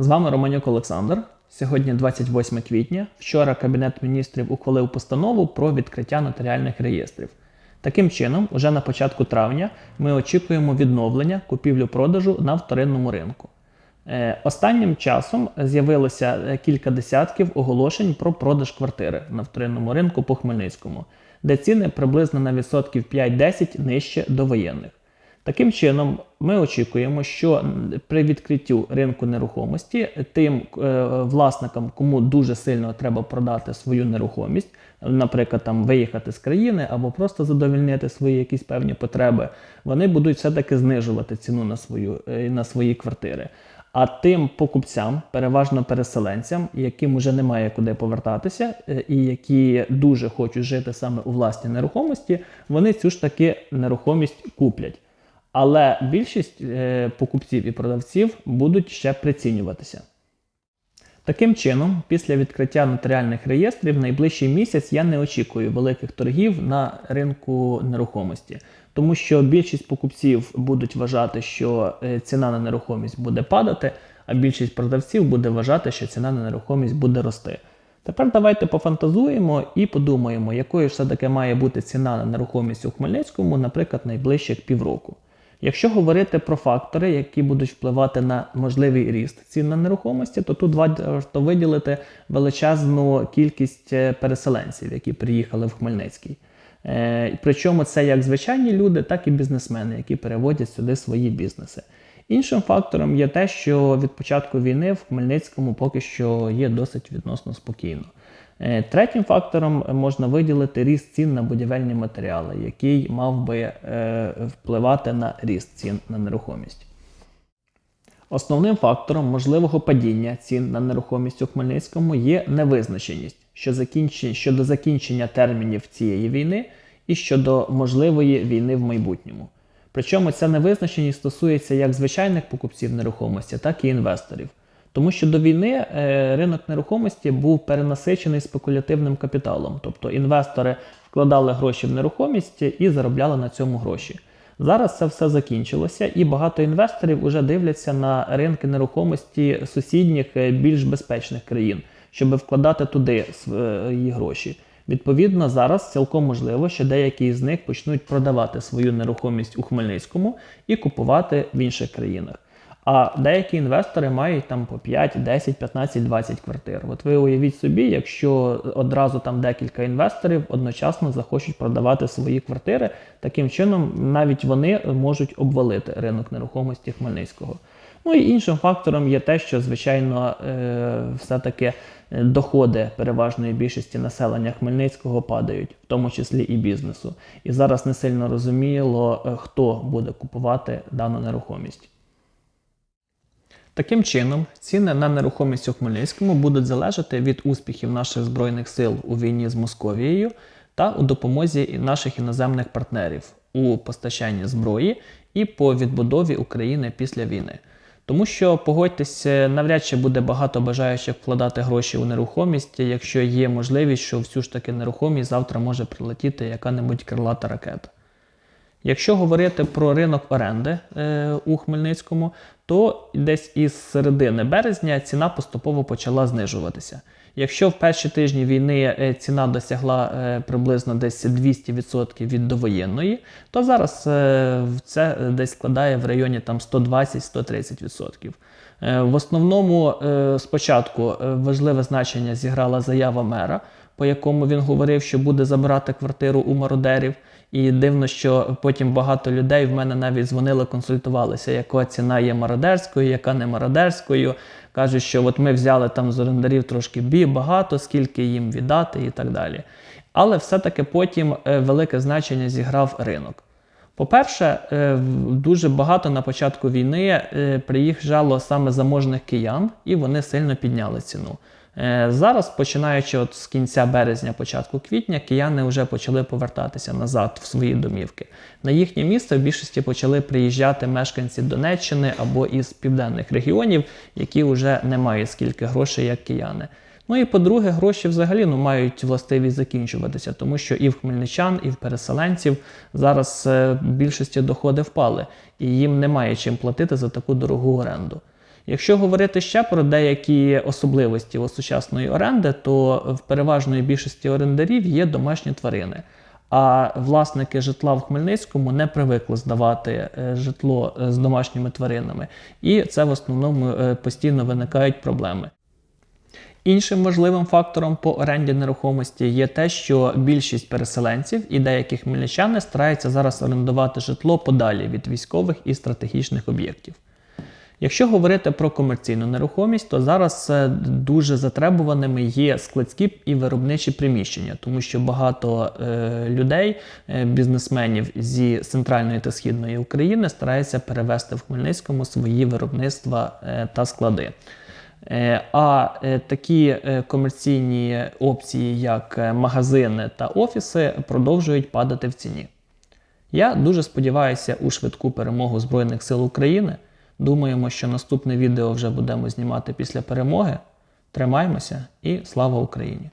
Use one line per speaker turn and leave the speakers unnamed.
З вами Романюк Олександр. Сьогодні 28 квітня. Вчора Кабінет міністрів ухвалив постанову про відкриття нотаріальних реєстрів. Таким чином, уже на початку травня ми очікуємо відновлення купівлю-продажу на вторинному ринку. Е, Останнім часом з'явилося е, кілька десятків оголошень про продаж квартири на вторинному ринку по Хмельницькому, де ціни приблизно на відсотків 5-10 нижче довоєнних. Таким чином, ми очікуємо, що при відкриттю ринку нерухомості тим е, власникам, кому дуже сильно треба продати свою нерухомість, наприклад, там виїхати з країни або просто задовільнити свої якісь певні потреби, вони будуть все-таки знижувати ціну на, свою, е, на свої квартири. А тим покупцям, переважно переселенцям, яким вже немає куди повертатися, е, і які дуже хочуть жити саме у власній нерухомості, вони цю ж таки нерухомість куплять. Але більшість е, покупців і продавців будуть ще прицінюватися. Таким чином, після відкриття нотаріальних реєстрів, найближчий місяць я не очікую великих торгів на ринку нерухомості, тому що більшість покупців будуть вважати, що е, ціна на нерухомість буде падати, а більшість продавців буде вважати, що ціна на нерухомість буде рости. Тепер давайте пофантазуємо і подумаємо, якою ж все-таки має бути ціна на нерухомість у Хмельницькому, наприклад, найближчих півроку. Якщо говорити про фактори, які будуть впливати на можливий ріст цін на нерухомості, то тут варто виділити величезну кількість е, переселенців, які приїхали в Хмельницький. Е, Причому це як звичайні люди, так і бізнесмени, які переводять сюди свої бізнеси. Іншим фактором є те, що від початку війни в Хмельницькому поки що є досить відносно спокійно. Е, Третім фактором можна виділити ріст цін на будівельні матеріали, який мав би е, впливати на ріст цін на нерухомість. Основним фактором можливого падіння цін на нерухомість у Хмельницькому є невизначеність що закінчення, щодо закінчення термінів цієї війни і щодо можливої війни в майбутньому. Причому ця невизначеність стосується як звичайних покупців нерухомості, так і інвесторів. Тому що до війни е, ринок нерухомості був перенасичений спекулятивним капіталом, тобто інвестори вкладали гроші в нерухомість і заробляли на цьому гроші. Зараз це все закінчилося, і багато інвесторів вже дивляться на ринки нерухомості сусідніх е, більш безпечних країн, щоб вкладати туди свої гроші. Відповідно, зараз цілком можливо, що деякі з них почнуть продавати свою нерухомість у Хмельницькому і купувати в інших країнах. А деякі інвестори мають там по 5, 10, 15, 20 квартир. От ви уявіть собі, якщо одразу там декілька інвесторів одночасно захочуть продавати свої квартири, таким чином навіть вони можуть обвалити ринок нерухомості Хмельницького. Ну і іншим фактором є те, що звичайно е, все-таки доходи переважної більшості населення Хмельницького падають, в тому числі і бізнесу. І зараз не сильно розуміло, е, хто буде купувати дану нерухомість. Таким чином, ціни на нерухомість у Хмельницькому будуть залежати від успіхів наших збройних сил у війні з Московією та у допомозі наших іноземних партнерів у постачанні зброї і по відбудові України після війни. Тому що, погодьтесь, навряд чи буде багато бажаючих вкладати гроші у нерухомість, якщо є можливість, що всю ж таки нерухомість завтра може прилетіти яка-небудь крилата ракета. Якщо говорити про ринок оренди е, у Хмельницькому, то десь із середини березня ціна поступово почала знижуватися. Якщо в перші тижні війни е, ціна досягла е, приблизно десь 200% від довоєнної, то зараз е, це десь складає в районі там 120-130%. Е, В основному спочатку важливе значення зіграла заява мера, по якому він говорив, що буде забирати квартиру у мародерів. І дивно, що потім багато людей в мене навіть дзвонили, консультувалися, яка ціна є мародерською, яка не мародерською. Кажуть, що от ми взяли там з орендарів трошки бі, багато, скільки їм віддати і так далі. Але все-таки потім е, велике значення зіграв ринок. По-перше, е, дуже багато на початку війни е, приїжджало саме заможних киян, і вони сильно підняли ціну. Е, Зараз, починаючи от з кінця березня, початку квітня, кияни вже почали повертатися назад в свої домівки. На їхнє місце в більшості почали приїжджати мешканці Донеччини або із південних регіонів, які вже не мають скільки грошей, як кияни. Ну і по-друге, гроші взагалі ну, мають властивість закінчуватися, тому що і в хмельничан, і в переселенців зараз е, в більшості доходи впали, і їм немає чим платити за таку дорогу оренду. Якщо говорити ще про деякі особливості сучасної оренди, то в переважної більшості орендарів є домашні тварини. А власники житла в Хмельницькому не привикли здавати е, житло е, з домашніми тваринами, і це в основному е, постійно виникають проблеми. Іншим важливим фактором по оренді нерухомості є те, що більшість переселенців і деякі хмельничани стараються зараз орендувати житло подалі від військових і стратегічних об'єктів. Якщо говорити про комерційну нерухомість, то зараз е, дуже затребуваними є складські і виробничі приміщення, тому що багато е, людей, е, бізнесменів зі центральної та східної України стараються перевести в Хмельницькому свої виробництва е, та склади. Е, А е, такі комерційні опції, як магазини та офіси, продовжують падати в ціні. Я дуже сподіваюся у швидку перемогу Збройних сил України. Думаємо, що наступне відео вже будемо знімати після перемоги. Тримаймося і слава Україні!